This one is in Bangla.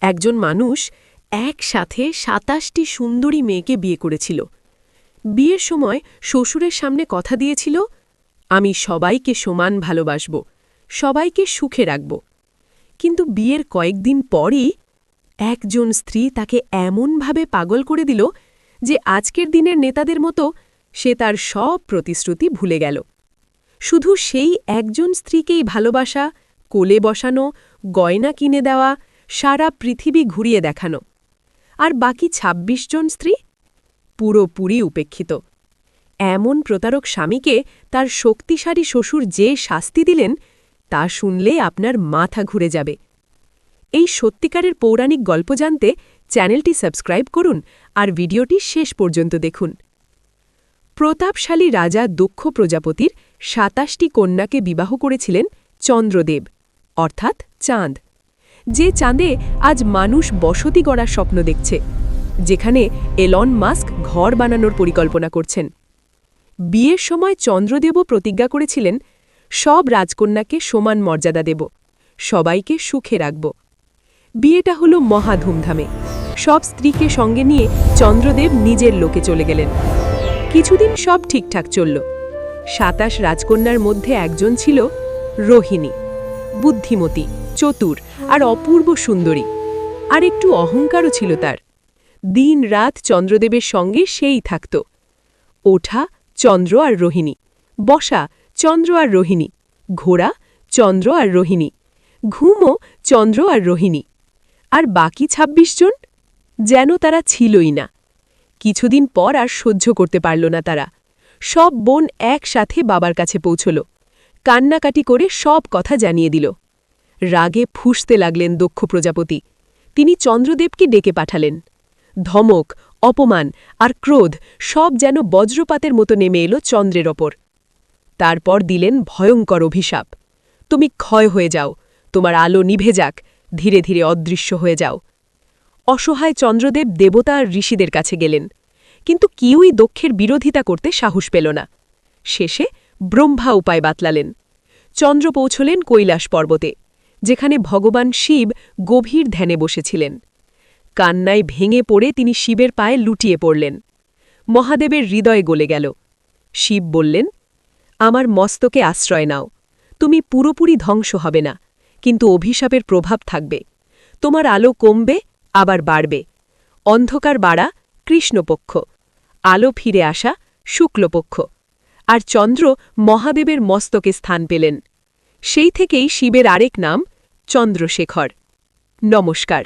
একজন মানুষ একসাথে সাতাশটি সুন্দরী মেয়েকে বিয়ে করেছিল। বিয়ের সময় শ্বশুরের সামনে কথা দিয়েছিল, আমি সবাইকে সমান ভালোবাসব, সবাইকে সুখে রাখব। কিন্তু বিয়ের কয়েকদিন পরই একজন স্ত্রী তাকে এমনভাবে পাগল করে দিল যে আজকের দিনের নেতাদের মতো সে তার সব প্রতিশ্রুতি ভুলে গেল। শুধু সেই একজন স্ত্রীকেই ভালোবাসা, কোলে বসানো, গয়না কিনে দেওয়া সারা পৃথিবী ঘুরিয়ে দেখানো। আর বাকি ২৬ জন স্ত্রী? পুরোপুরি উপেক্ষিত। এমন প্রতারক স্বামীকে তার শক্তিশালী শ্বশুর যে শাস্তি দিলেন, তা শুনলে আপনার মাথা ঘুরে যাবে। এই সত্যিকারের পৌরাণিক গল্প জানতে চ্যানেলটি সাবস্ক্রাইব করুন আর ভিডিওটি শেষ পর্যন্ত দেখুন। প্রতাপশালী রাজা দক্ষ প্রজাপতির সাতাশটি কন্যাকে বিবাহ করেছিলেন চন্দ্রদেব, অর্থাৎ চাঁদ। যে চাঁদে আজ মানুষ বসতি গড়ার স্বপ্ন দেখছে, যেখানে এলন মাস্ক ঘর বানানোর পরিকল্পনা করছেন। বিয়ের সময় চন্দ্রদেবও প্রতিজ্ঞা করেছিলেন, সব রাজকন্যাকে সমান মর্যাদা দেব, সবাইকে সুখে রাখব। বিয়েটা হলো মহা ধুমধামে। সব স্ত্রীকে সঙ্গে নিয়ে চন্দ্রদেব নিজের লোকে চলে গেলেন। কিছুদিন সব ঠিকঠাক চলল। সাতাশ রাজকন্যার মধ্যে একজন ছিল রোহিণী, বুদ্ধিমতী। চতুর আর অপূর্ব সুন্দরী। আর একটু অহংকারও ছিল তার। দিন রাত চন্দ্রদেবের সঙ্গে সেই থাকত। ওঠা চন্দ্র আর রোহিণী, বসা চন্দ্র আর রোহিণী, ঘোড়া চন্দ্র আর রোহিণী ঘুমও চন্দ্র আর রোহিণী। আর বাকি ২৬ জন? যেন তারা ছিলই না। কিছুদিন পর আর সহ্য করতে পারল না তারা। সব বোন একসাথে বাবার কাছে পৌঁছল। কান্নাকাটি করে সব কথা জানিয়ে দিল। রাগে ফুঁসতে লাগলেন দক্ষ প্রজাপতি। তিনি চন্দ্রদেবকে ডেকে পাঠালেন। ধমক, অপমান আর ক্রোধ সব যেন বজ্রপাতের মতো নেমে এলো চন্দ্রের ওপর। তারপর দিলেন ভয়ঙ্কর অভিশাপ। তুমি ক্ষয় হয়ে যাও, তোমার আলো নিভে যাক, ধীরে ধীরে অদৃশ্য হয়ে যাও। অসহায় চন্দ্রদেব দেবতা আর ঋষিদের কাছে গেলেন। কিন্তু কেউই দক্ষের বিরোধিতা করতে সাহস পেল না। শেষে ব্রহ্মা উপায় বাতলালেন। চন্দ্র পৌঁছলেন কৈলাস পর্বতে। যেখানে ভগবান শিব গভীর ধ্যানে বসেছিলেন। কান্নায় ভেঙে পড়ে তিনি শিবের পায়ে লুটিয়ে পড়লেন। মহাদেবের হৃদয় গলে গেল। শিব বললেন, আমার মস্তকে আশ্রয় নাও। তুমি পুরোপুরি ধ্বংস হবে না, কিন্তু অভিশাপের প্রভাব থাকবে। তোমার আলো কমবে, আবার বাড়বে। অন্ধকার বাড়া কৃষ্ণপক্ষ, আলো ফিরে আসা শুক্লপক্ষ। আর চন্দ্র মহাদেবের মস্তকে স্থান পেলেন। সেই থেকেই শিবের আরেক নাম চন্দ্রশেখর। নমস্কার।